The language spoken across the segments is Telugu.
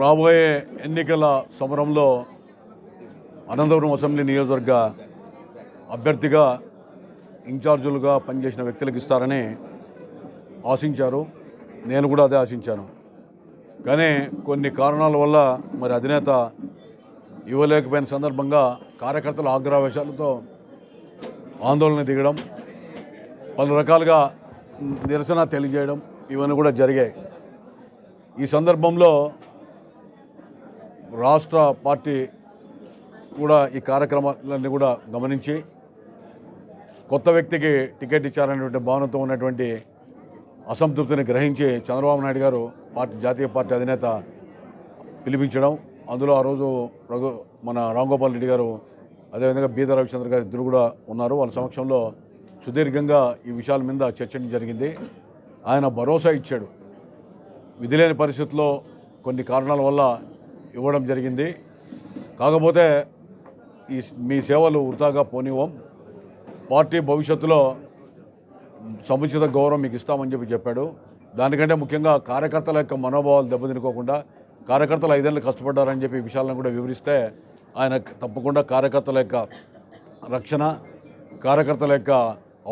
రాబోయే ఎన్నికల సమరంలో అనంతపురం అసెంబ్లీ నియోజకవర్గ అభ్యర్థిగా ఇన్ఛార్జులుగా పనిచేసిన వ్యక్తులకు ఇస్తారని ఆశించారు. నేను కూడా అదే ఆశించాను. కానీ కొన్ని కారణాల వల్ల మరి అధినేత ఇవ్వలేకపోయిన సందర్భంగా కార్యకర్తల ఆగ్రహవేశాలతో ఆందోళన దిగడం పలు రకాలుగా నిరసన తెలియజేయడం ఇవన్నీ కూడా జరిగాయి. ఈ సందర్భంలో రాష్ట్ర పార్టీ కూడా ఈ కార్యక్రమాలన్నీ కూడా గమనించి కొత్త వ్యక్తికి టికెట్ ఇచ్చారనేటువంటి భావనతో ఉన్నటువంటి అసంతృప్తిని గ్రహించి చంద్రబాబు నాయుడు గారు పార్టీ జాతీయ పార్టీ అధినేత పిలిపించడం. అందులో ఆ రోజు రఘు మన రాంగోపాల్ రెడ్డి గారు అదేవిధంగా బీద రవిచంద్ర గారు ఇద్దరు కూడా ఉన్నారు. వాళ్ళ సమక్షంలో సుదీర్ఘంగా ఈ విషయాల మీద చర్చించడం జరిగింది. ఆయన భరోసా ఇచ్చాడు. విధిలేని పరిస్థితుల్లో కొన్ని కారణాల వల్ల ఇవ్వడం జరిగింది. కాకపోతే ఈ మీ సేవలు వృధాగా పోనివ్వం. పార్టీ భవిష్యత్తులో సముచిత గౌరవం మీకు ఇస్తామని చెప్పి చెప్పాడు. దానికంటే ముఖ్యంగా కార్యకర్తల యొక్క మనోభావాలు దెబ్బతినుకోకుండా కార్యకర్తలు ఐదేళ్ళు కష్టపడ్డారని చెప్పి విషయాలను కూడా వివరిస్తే ఆయన తప్పకుండా కార్యకర్తల యొక్క రక్షణ కార్యకర్తల యొక్క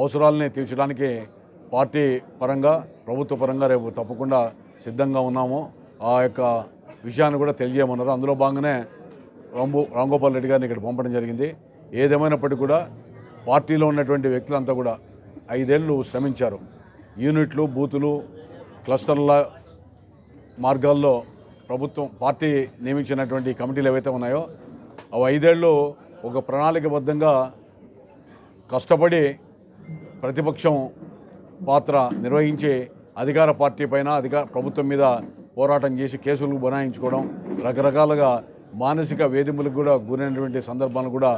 అవసరాలని తీర్చడానికి పార్టీ పరంగా ప్రభుత్వ పరంగా రేపు తప్పకుండా సిద్ధంగా ఉన్నాము. ఆ యొక్క విషయాన్ని కూడా తెలియజేయమన్నారు. అందులో భాగంగానే రాంబు రాంగోపాల్ రెడ్డి గారిని ఇక్కడ పంపడం జరిగింది. ఏదేమైనప్పటికీ కూడా పార్టీలో ఉన్నటువంటి వ్యక్తులంతా కూడా ఐదేళ్ళు శ్రమించారు. యూనిట్లు బూతులు క్లస్టర్ల మార్గాల్లో ప్రభుత్వం పార్టీ నియమించినటువంటి కమిటీలు ఏవైతే ఉన్నాయో అవి ఐదేళ్ళు ఒక ప్రణాళికబద్ధంగా కష్టపడి ప్రతిపక్షం పాత్ర నిర్వహించి అధికార పార్టీ పైన అధికార ప్రభుత్వం మీద పోరాటం చేసి కేసులు బనాయించుకోవడం రకరకాలుగా మానసిక వేధింపులకు కూడా గురైనటువంటి సందర్భాలు కూడా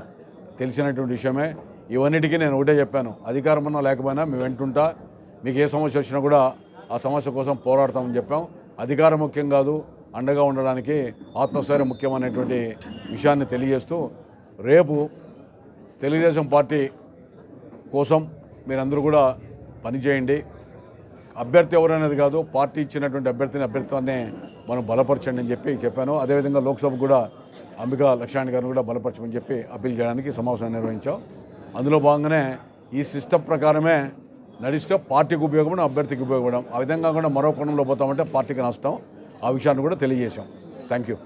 తెలిసినటువంటి విషయమే. ఇవన్నిటికీ నేను ఒకటే చెప్పాను. అధికారం ఉన్నా లేకపోయినా మేము వెంటుంటా. మీకు ఏ సమస్య వచ్చినా కూడా ఆ సమస్య కోసం పోరాడతామని చెప్పాం. అధికారం ముఖ్యం కాదు అండగా ఉండడానికి ఆత్మస్థైర్యం ముఖ్యమైనటువంటి విషయాన్ని తెలియజేస్తూ రేపు తెలుగుదేశం పార్టీ కోసం మీరందరూ కూడా పనిచేయండి. అభ్యర్థి ఎవరనేది కాదు పార్టీ ఇచ్చినటువంటి అభ్యర్థిని అభ్యర్థిత్వాన్ని మనం బలపరచండి అని చెప్పి చెప్పాను. అదేవిధంగా లోక్సభ కూడా అంబికా లక్ష్యాణి గారిని కూడా బలపరచమని చెప్పి అప్పీల్ చేయడానికి సమావేశం నిర్వహించాం. అందులో భాగంగానే ఈ సిస్టమ్ ప్రకారమే నడిస్తే పార్టీకి ఉపయోగపడడం అభ్యర్థికి ఉపయోగపడడం. ఆ విధంగా కూడా మరో కోణంలో పోతామంటే పార్టీకి నష్టం. ఆ విషయాన్ని కూడా తెలియజేశాం. Thank you.